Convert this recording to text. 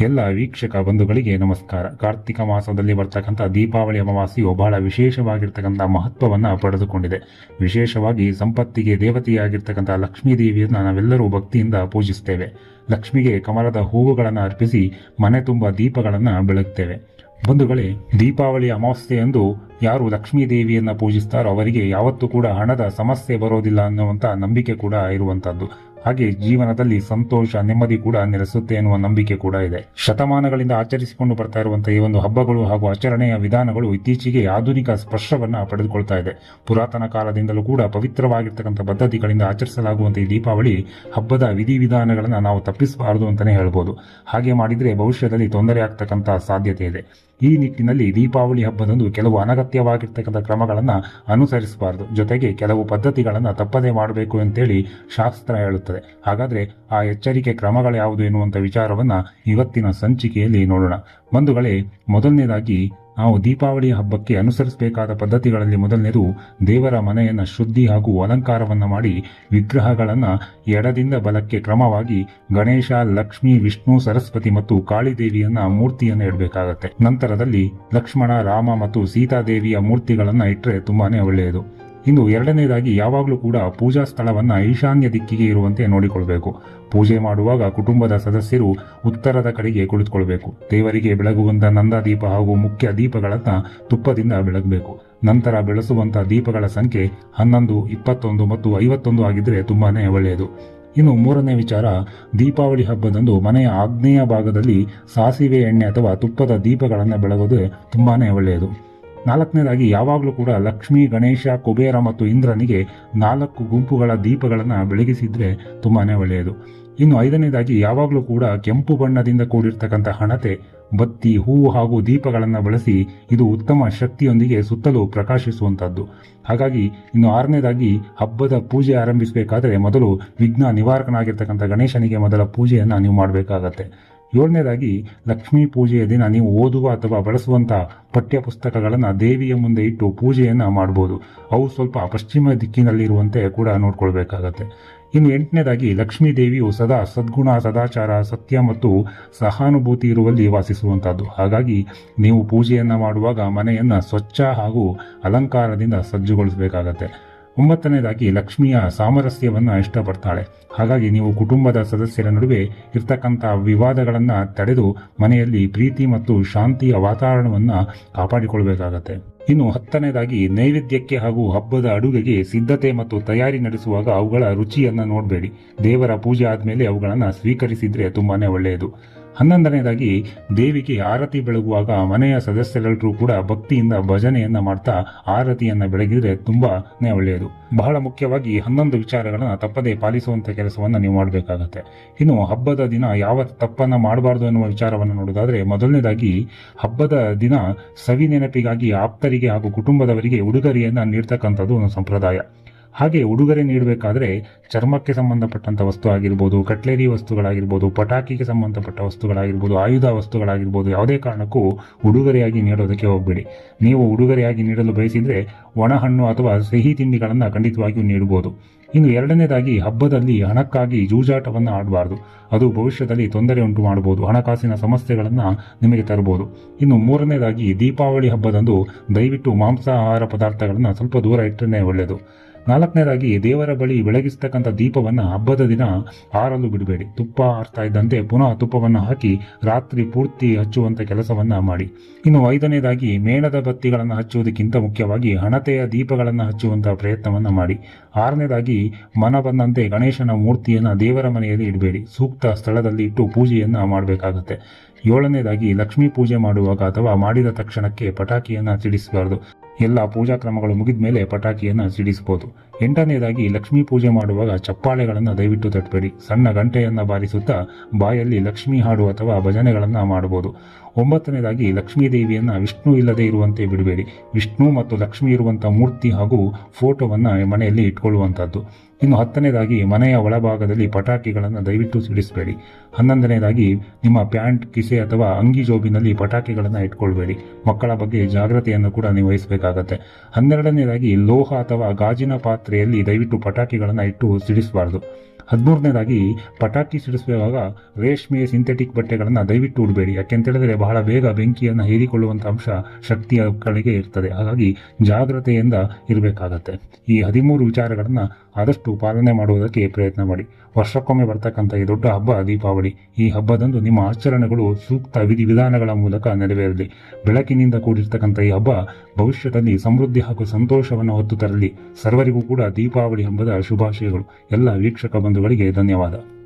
ಎಲ್ಲ ವೀಕ್ಷಕ ಬಂಧುಗಳಿಗೆ ನಮಸ್ಕಾರ. ಕಾರ್ತಿಕ ಮಾಸದಲ್ಲಿ ಬರ್ತಕ್ಕಂಥ ದೀಪಾವಳಿ ಅಮಾವಾಸ್ಯೆಯು ಬಹಳ ವಿಶೇಷವಾಗಿರ್ತಕ್ಕಂಥ ಮಹತ್ವವನ್ನು ಪಡೆದುಕೊಂಡಿದೆ. ವಿಶೇಷವಾಗಿ ಸಂಪತ್ತಿಗೆ ದೇವತೆಯಾಗಿರ್ತಕ್ಕಂಥ ಲಕ್ಷ್ಮೀ ದೇವಿಯನ್ನು ನಾವೆಲ್ಲರೂ ಭಕ್ತಿಯಿಂದ ಪೂಜಿಸ್ತೇವೆ. ಲಕ್ಷ್ಮಿಗೆ ಕಮಲದ ಹೂವುಗಳನ್ನು ಅರ್ಪಿಸಿ ಮನೆ ತುಂಬ ದೀಪಗಳನ್ನು ಬೆಳಗ್ತೇವೆ. ಬಂಧುಗಳೇ, ದೀಪಾವಳಿ ಅಮಾವಾಸ್ಯೆಯಂದು ಯಾರು ಲಕ್ಷ್ಮೀ ದೇವಿಯನ್ನು ಪೂಜಿಸ್ತಾರೋ ಅವರಿಗೆ ಯಾವತ್ತೂ ಕೂಡ ಹಣದ ಸಮಸ್ಯೆ ಬರೋದಿಲ್ಲ ಅನ್ನುವಂಥ ನಂಬಿಕೆ ಕೂಡ ಇರುವಂತದ್ದು ಹಾಗೆ ಜೀವನದಲ್ಲಿ ಸಂತೋಷ, ನೆಮ್ಮದಿ ಕೂಡ ನೆಲೆಸುತ್ತೆ ಎನ್ನುವ ನಂಬಿಕೆ ಕೂಡ ಇದೆ. ಶತಮಾನಗಳಿಂದ ಆಚರಿಸಿಕೊಂಡು ಬರ್ತಾ ಇರುವಂತಹ ಈ ಒಂದು ಹಬ್ಬಗಳು ಹಾಗೂ ಆಚರಣೆಯ ವಿಧಾನಗಳು ಇತ್ತೀಚೆಗೆ ಆಧುನಿಕ ಸ್ಪರ್ಶವನ್ನ ಪಡೆದುಕೊಳ್ತಾ ಇದೆ. ಪುರಾತನ ಕಾಲದಿಂದಲೂ ಕೂಡ ಪವಿತ್ರವಾಗಿರ್ತಕ್ಕಂಥ ಪದ್ಧತಿಗಳಿಂದ ಆಚರಿಸಲಾಗುವಂತಹ ಈ ದೀಪಾವಳಿ ಹಬ್ಬದ ವಿಧಿವಿಧಾನಗಳನ್ನು ನಾವು ತಪ್ಪಿಸಬಾರದು ಅಂತಾನೆ ಹೇಳ್ಬೋದು. ಹಾಗೆ ಮಾಡಿದ್ರೆ ಭವಿಷ್ಯದಲ್ಲಿ ತೊಂದರೆ ಆಗ್ತಕ್ಕಂಥ ಸಾಧ್ಯತೆ ಇದೆ. ಈ ನಿಟ್ಟಿನಲ್ಲಿ ದೀಪಾವಳಿ ಹಬ್ಬದಂದು ಕೆಲವು ಅನಗತ್ಯವಾಗಿರ್ತಕ್ಕಂಥ ಕ್ರಮಗಳನ್ನು ಅನುಸರಿಸಬಾರದು. ಜೊತೆಗೆ ಕೆಲವು ಪದ್ಧತಿಗಳನ್ನು ತಪ್ಪದೇ ಮಾಡಬೇಕು ಅಂತೇಳಿ ಶಾಸ್ತ್ರ ಹೇಳುತ್ತದೆ. ಹಾಗಾದರೆ ಆ ಎಚ್ಚರಿಕೆ ಕ್ರಮಗಳು ಯಾವುದು ಎನ್ನುವಂಥ ವಿಚಾರವನ್ನು ಇವತ್ತಿನ ಸಂಚಿಕೆಯಲ್ಲಿ ನೋಡೋಣ. ಬಂಧುಗಳೇ, ಮೊದಲನೇದಾಗಿ ನಾವು ದೀಪಾವಳಿ ಹಬ್ಬಕ್ಕೆ ಅನುಸರಿಸಬೇಕಾದ ಪದ್ಧತಿಗಳಲ್ಲಿ ಮೊದಲನೇದು ದೇವರ ಮನೆಯನ್ನು ಶುದ್ಧಿ ಹಾಗೂ ಅಲಂಕಾರವನ್ನು ಮಾಡಿ ವಿಗ್ರಹಗಳನ್ನು ಎಡದಿಂದ ಬಲಕ್ಕೆ ಕ್ರಮವಾಗಿ ಗಣೇಶ, ಲಕ್ಷ್ಮಿ, ವಿಷ್ಣು, ಸರಸ್ವತಿ ಮತ್ತು ಕಾಳಿದೇವಿಯನ್ನ ಮೂರ್ತಿಯನ್ನು ಇಡಬೇಕಾಗತ್ತೆ. ನಂತರದಲ್ಲಿ ಲಕ್ಷ್ಮಣ, ರಾಮ ಮತ್ತು ಸೀತಾದೇವಿಯ ಮೂರ್ತಿಗಳನ್ನು ಇಟ್ಟರೆ ತುಂಬಾನೇ ಒಳ್ಳೆಯದು. ಇನ್ನು ಎರಡನೇದಾಗಿ ಯಾವಾಗಲೂ ಕೂಡ ಪೂಜಾ ಸ್ಥಳವನ್ನು ಈಶಾನ್ಯ ದಿಕ್ಕಿಗೆ ಇರುವಂತೆ ನೋಡಿಕೊಳ್ಳಬೇಕು ಪೂಜೆ ಮಾಡುವಾಗ ಕುಟುಂಬದ ಸದಸ್ಯರು ಉತ್ತರದ ಕಡೆಗೆ ಕುಳಿತುಕೊಳ್ಬೇಕು. ದೇವರಿಗೆ ಬೆಳಗುವಂಥ ನಂದಾದೀಪ ಹಾಗೂ ಮುಖ್ಯ ದೀಪಗಳನ್ನು ತುಪ್ಪದಿಂದ ಬೆಳಗಬೇಕು. ನಂತರ ಬೆಳೆಸುವಂಥ ದೀಪಗಳ ಸಂಖ್ಯೆ ಹನ್ನೊಂದು, ಇಪ್ಪತ್ತೊಂದು ಮತ್ತು ಐವತ್ತೊಂದು ಆಗಿದ್ದರೆ ತುಂಬಾ ಒಳ್ಳೆಯದು. ಇನ್ನು ಮೂರನೇ ವಿಚಾರ, ದೀಪಾವಳಿ ಹಬ್ಬದಂದು ಮನೆಯ ಆಗ್ನೇಯ ಭಾಗದಲ್ಲಿ ಸಾಸಿವೆ ಎಣ್ಣೆ ಅಥವಾ ತುಪ್ಪದ ದೀಪಗಳನ್ನು ಬೆಳಗೋದು ತುಂಬಾ ಒಳ್ಳೆಯದು. ನಾಲ್ಕನೇದಾಗಿ ಯಾವಾಗಲೂ ಕೂಡ ಲಕ್ಷ್ಮಿ, ಗಣೇಶ, ಕುಬೇರ ಮತ್ತು ಇಂದ್ರನಿಗೆ ನಾಲ್ಕು ಗುಂಪುಗಳ ದೀಪಗಳನ್ನು ಬೆಳಗಿಸಿದರೆ ತುಂಬಾ ಒಳ್ಳೆಯದು. ಇನ್ನು ಐದನೇದಾಗಿ ಯಾವಾಗಲೂ ಕೂಡ ಕೆಂಪು ಬಣ್ಣದಿಂದ ಕೂಡಿರ್ತಕ್ಕಂಥ ಹಣತೆ, ಬತ್ತಿ, ಹೂವು ಹಾಗೂ ದೀಪಗಳನ್ನು ಬಳಸಿ ಇದು ಉತ್ತಮ ಶಕ್ತಿಯೊಂದಿಗೆ ಸುತ್ತಲೂ ಪ್ರಕಾಶಿಸುವಂಥದ್ದು. ಹಾಗಾಗಿ ಇನ್ನು ಆರನೇದಾಗಿ ಹಬ್ಬದ ಪೂಜೆ ಆರಂಭಿಸಬೇಕಾದರೆ ಮೊದಲು ವಿಘ್ನ ನಿವಾರಕನಾಗಿರ್ತಕ್ಕಂಥ ಗಣೇಶನಿಗೆ ಮೊದಲ ಪೂಜೆಯನ್ನು ನೀವು ಮಾಡಬೇಕಾಗತ್ತೆ. ಏಳನೇದಾಗಿ, ಲಕ್ಷ್ಮೀ ಪೂಜೆಯ ದಿನ ನೀವು ಓದುವ ಅಥವಾ ಬಳಸುವಂಥ ಪಠ್ಯ ಪುಸ್ತಕಗಳನ್ನು ದೇವಿಯ ಮುಂದೆ ಇಟ್ಟು ಪೂಜೆಯನ್ನು ಮಾಡಬಹುದು ಅವು ಸ್ವಲ್ಪ ಪಶ್ಚಿಮ ದಿಕ್ಕಿನಲ್ಲಿರುವಂತೆ ಕೂಡ ನೋಡ್ಕೊಳ್ಬೇಕಾಗತ್ತೆ. ಇನ್ನು ಎಂಟನೇದಾಗಿ, ಲಕ್ಷ್ಮೀ ದೇವಿಯು ಸದಾ ಸದ್ಗುಣ, ಸದಾಚಾರ, ಸತ್ಯ ಮತ್ತು ಸಹಾನುಭೂತಿ ಇರುವಲ್ಲಿ ವಾಸಿಸುವಂಥದ್ದು ಹಾಗಾಗಿ ನೀವು ಪೂಜೆಯನ್ನು ಮಾಡುವಾಗ ಮನೆಯನ್ನು ಸ್ವಚ್ಛ ಹಾಗೂ ಅಲಂಕಾರದಿಂದ ಸಜ್ಜುಗೊಳಿಸಬೇಕಾಗತ್ತೆ. ಒಂಬತ್ತನೇದಾಗಿ ಲಕ್ಷ್ಮಿಯ ಸಾಮರಸ್ಯವನ್ನು ಇಷ್ಟಪಡ್ತಾಳೆ. ಹಾಗಾಗಿ ನೀವು ಕುಟುಂಬದ ಸದಸ್ಯರ ನಡುವೆ ಇರ್ತಕ್ಕಂಥ ವಿವಾದಗಳನ್ನು ತಡೆದು ಮನೆಯಲ್ಲಿ ಪ್ರೀತಿ ಮತ್ತು ಶಾಂತಿಯ ವಾತಾವರಣವನ್ನು ಕಾಪಾಡಿಕೊಳ್ಬೇಕಾಗತ್ತೆ. ಇನ್ನು ಹತ್ತನೇದಾಗಿ ನೈವೇದ್ಯಕ್ಕೆ ಹಾಗೂ ಹಬ್ಬದ ಅಡುಗೆಗೆ ಸಿದ್ಧತೆ ಮತ್ತು ತಯಾರಿ ನಡೆಸುವಾಗ ಅವುಗಳ ರುಚಿಯನ್ನು ನೋಡಬೇಡಿ. ದೇವರ ಪೂಜೆ ಆದಮೇಲೆ ಅವುಗಳನ್ನು ಸ್ವೀಕರಿಸಿದರೆ ತುಂಬಾ ಒಳ್ಳೆಯದು. ಹನ್ನೊಂದನೇದಾಗಿ ದೇವಿಗೆ ಆರತಿ ಬೆಳಗುವಾಗ ಮನೆಯ ಸದಸ್ಯರೆಲ್ಲರೂ ಕೂಡ ಭಕ್ತಿಯಿಂದ ಭಜನೆಯನ್ನ ಮಾಡ್ತಾ ಆರತಿಯನ್ನ ಬೆಳಗಿದ್ರೆ ತುಂಬಾನೇ ಒಳ್ಳೆಯದು. ಬಹಳ ಮುಖ್ಯವಾಗಿ ಹನ್ನೊಂದು ವಿಚಾರಗಳನ್ನ ತಪ್ಪದೇ ಪಾಲಿಸುವಂತ ಕೆಲಸವನ್ನ ನೀವು ಮಾಡಬೇಕಾಗತ್ತೆ. ಇನ್ನು ಹಬ್ಬದ ದಿನ ಯಾವ ತಪ್ಪನ್ನ ಮಾಡಬಾರ್ದು ಅನ್ನುವ ವಿಚಾರವನ್ನು ನೋಡೋದಾದ್ರೆ ಮೊದಲನೇದಾಗಿ ಹಬ್ಬದ ದಿನ ಸವಿ ನೆನಪಿಗಾಗಿ ಆಪ್ತರಿಗೆ ಹಾಗೂ ಕುಟುಂಬದವರಿಗೆ ಉಡುಗೊರೆಯನ್ನ ನೀಡ್ತಕ್ಕಂಥದ್ದು ಒಂದು ಸಂಪ್ರದಾಯ. ಹಾಗೆ ಉಡುಗೊರೆ ನೀಡಬೇಕಾದ್ರೆ ಚರ್ಮಕ್ಕೆ ಸಂಬಂಧಪಟ್ಟಂತ ವಸ್ತು ಆಗಿರ್ಬೋದು, ಕಟ್ಲೇರಿ ವಸ್ತುಗಳಾಗಿರ್ಬೋದು, ಪಟಾಕಿಗೆ ಸಂಬಂಧಪಟ್ಟ ವಸ್ತುಗಳಾಗಿರ್ಬೋದು, ಆಯುಧ ವಸ್ತುಗಳಾಗಿರ್ಬೋದು, ಯಾವುದೇ ಕಾರಣಕ್ಕೂ ಉಡುಗೊರೆಯಾಗಿ ನೀಡೋದಕ್ಕೆ ಹೋಗಬೇಡಿ. ನೀವು ಉಡುಗೊರೆಯಾಗಿ ನೀಡಲು ಬಯಸಿದ್ರೆ ಒಣಹಣ್ಣು ಅಥವಾ ಸಿಹಿ ತಿಂಡಿಗಳನ್ನು ಖಂಡಿತವಾಗಿಯೂ ನೀಡಬಹುದು ಇನ್ನು ಎರಡನೇದಾಗಿ ಹಬ್ಬದಲ್ಲಿ ಹಣಕ್ಕಾಗಿ ಜೂಜಾಟವನ್ನು ಆಡಬಾರ್ದು. ಅದು ಭವಿಷ್ಯದಲ್ಲಿ ತೊಂದರೆ ಉಂಟು ಮಾಡಬಹುದು ಹಣಕಾಸಿನ ಸಮಸ್ಯೆಗಳನ್ನು ನಿಮಗೆ ತರಬಹುದು ಇನ್ನು ಮೂರನೇದಾಗಿ ದೀಪಾವಳಿ ಹಬ್ಬದಂದು ದಯವಿಟ್ಟು ಮಾಂಸಾಹಾರ ಪದಾರ್ಥಗಳನ್ನು ಸ್ವಲ್ಪ ದೂರ ಇಟ್ಟರೆ ಒಳ್ಳೆಯದು ನಾಲ್ಕನೇದಾಗಿ, ದೇವರ ಬಳಿ ಬೆಳಗಿಸ್ತಕ್ಕಂಥ ದೀಪವನ್ನು ಹಬ್ಬದ ದಿನ ಆರಲು ಬಿಡಬೇಡಿ. ತುಪ್ಪ ಆರ್ತಾ ಇದ್ದಂತೆ ಪುನಃ ತುಪ್ಪವನ್ನು ಹಾಕಿ ರಾತ್ರಿ ಪೂರ್ತಿ ಹಚ್ಚುವಂಥ ಕೆಲಸವನ್ನು ಮಾಡಿ. ಇನ್ನು ಐದನೇದಾಗಿ, ಮೇಣದ ಬತ್ತಿಗಳನ್ನು ಹಚ್ಚುವುದಕ್ಕಿಂತ ಮುಖ್ಯವಾಗಿ ಹಣತೆಯ ದೀಪಗಳನ್ನು ಹಚ್ಚುವಂಥ ಪ್ರಯತ್ನವನ್ನು ಮಾಡಿ. ಆರನೇದಾಗಿ, ಮನ ಬಂದಂತೆ ಗಣೇಶನ ಮೂರ್ತಿಯನ್ನು ದೇವರ ಮನೆಯಲ್ಲಿ ಇಡಬೇಡಿ. ಸೂಕ್ತ ಸ್ಥಳದಲ್ಲಿ ಇಟ್ಟು ಪೂಜೆಯನ್ನು ಮಾಡಬೇಕಾಗುತ್ತೆ. ಏಳನೇದಾಗಿ, ಲಕ್ಷ್ಮೀ ಪೂಜೆ ಮಾಡುವಾಗ ಅಥವಾ ಮಾಡಿದ ತಕ್ಷಣಕ್ಕೆ ಪಟಾಕಿಯನ್ನು ಸಿಡಿಸಬಾರದು. ಎಲ್ಲ ಪೂಜಾ ಕ್ರಮಗಳು ಮುಗಿದ ಮೇಲೆ ಪಟಾಕಿಯನ್ನು ಸಿಡಿಸಬಹುದು. ಎಂಟನೇದಾಗಿ ಲಕ್ಷ್ಮೀ ಪೂಜೆ ಮಾಡುವಾಗ ಚಪ್ಪಾಳೆಗಳನ್ನು ದಯವಿಟ್ಟು ತಟ್ಟಬೇಡಿ ಸಣ್ಣ ಗಂಟೆಯನ್ನು ಬಾರಿಸುತ್ತಾ ಬಾಯಲ್ಲಿ ಲಕ್ಷ್ಮೀ ಹಾಡು ಅಥವಾ ಭಜನೆಗಳನ್ನು ಮಾಡಬಹುದು. ಒಂಬತ್ತನೇದಾಗಿ ಲಕ್ಷ್ಮೀ ದೇವಿಯನ್ನು ವಿಷ್ಣು ಇಲ್ಲದೆ ಇರುವಂತೆ ಬಿಡಬೇಡಿ. ವಿಷ್ಣು ಮತ್ತು ಲಕ್ಷ್ಮಿ ಇರುವಂಥ ಮೂರ್ತಿ ಹಾಗೂ ಫೋಟೋವನ್ನು ಮನೆಯಲ್ಲಿ ಇಟ್ಕೊಳ್ಳುವಂಥದ್ದು ಇನ್ನು ಹತ್ತನೇದಾಗಿ ಮನೆಯ ಒಳಭಾಗದಲ್ಲಿ ಪಟಾಕಿಗಳನ್ನು ದಯವಿಟ್ಟು ಸಿಡಿಸಬೇಡಿ. ಹನ್ನೊಂದನೇದಾಗಿ ನಿಮ್ಮ ಪ್ಯಾಂಟ್, ಕಿಸೆ ಅಥವಾ ಅಂಗಿ ಜೋಬಿನಲ್ಲಿ ಪಟಾಕಿಗಳನ್ನು ಇಟ್ಕೊಳ್ಬೇಡಿ. ಮಕ್ಕಳ ಬಗ್ಗೆ ಜಾಗ್ರತೆಯನ್ನು ಕೂಡ ನೀವು ವಹಿಸಬೇಕಾಗತ್ತೆ ಹನ್ನೆರಡನೇದಾಗಿ ಲೋಹ ಅಥವಾ ಗಾಜಿನ ಪಾತ್ರೆಯಲ್ಲಿ ದಯವಿಟ್ಟು ಪಟಾಕಿಗಳನ್ನು ಇಟ್ಟು ಸಿಡಿಸಬಾರ್ದು. ಹದಿಮೂರನೇದಾಗಿ ಪಟಾಕಿ ಸಿಡಿಸುವಾಗ ರೇಷ್ಮೆ ಸಿಂಥೆಟಿಕ್ ಬಟ್ಟೆಗಳನ್ನು ದಯವಿಟ್ಟು ಉಡಬೇಡಿ. ಯಾಕೆಂತೇಳಿದ್ರೆ ಬಹಳ ಬೇಗ ಬೆಂಕಿಯನ್ನು ಹೀರಿಕೊಳ್ಳುವಂಥ ಅಂಶ ಶಕ್ತಿಯ ಕಡೆಗೆ ಇರ್ತದೆ. ಹಾಗಾಗಿ ಜಾಗ್ರತೆಯಿಂದ ಇರಬೇಕಾಗತ್ತೆ. ಈ ಹದಿಮೂರು ವಿಚಾರಗಳನ್ನು ಆದಷ್ಟು ಪಾಲನೆ ಮಾಡುವುದಕ್ಕೆ ಪ್ರಯತ್ನ ಮಾಡಿ. ವರ್ಷಕ್ಕೊಮ್ಮೆ ಬರ್ತಕ್ಕಂಥ ಈ ದೊಡ್ಡ ಹಬ್ಬ ದೀಪಾವಳಿ. ಈ ಹಬ್ಬದಂದು ನಿಮ್ಮ ಆಚರಣೆಗಳು ಸೂಕ್ತ ವಿಧಿವಿಧಾನಗಳ ಮೂಲಕ ನೆರವೇರಲಿ. ಬೆಳಕಿನಿಂದ ಕೂಡಿರ್ತಕ್ಕಂಥ ಈ ಹಬ್ಬ ಭವಿಷ್ಯದಲ್ಲಿ ಸಮೃದ್ಧಿ ಹಾಗೂ ಸಂತೋಷವನ್ನು ಹೊತ್ತು ತರಲಿ. ಸರ್ವರಿಗೂ ಕೂಡ ದೀಪಾವಳಿ ಹಬ್ಬದ ಶುಭಾಶಯಗಳು. ಎಲ್ಲ ವೀಕ್ಷಕ ಬಂಧುಗಳಿಗೆ ಧನ್ಯವಾದ.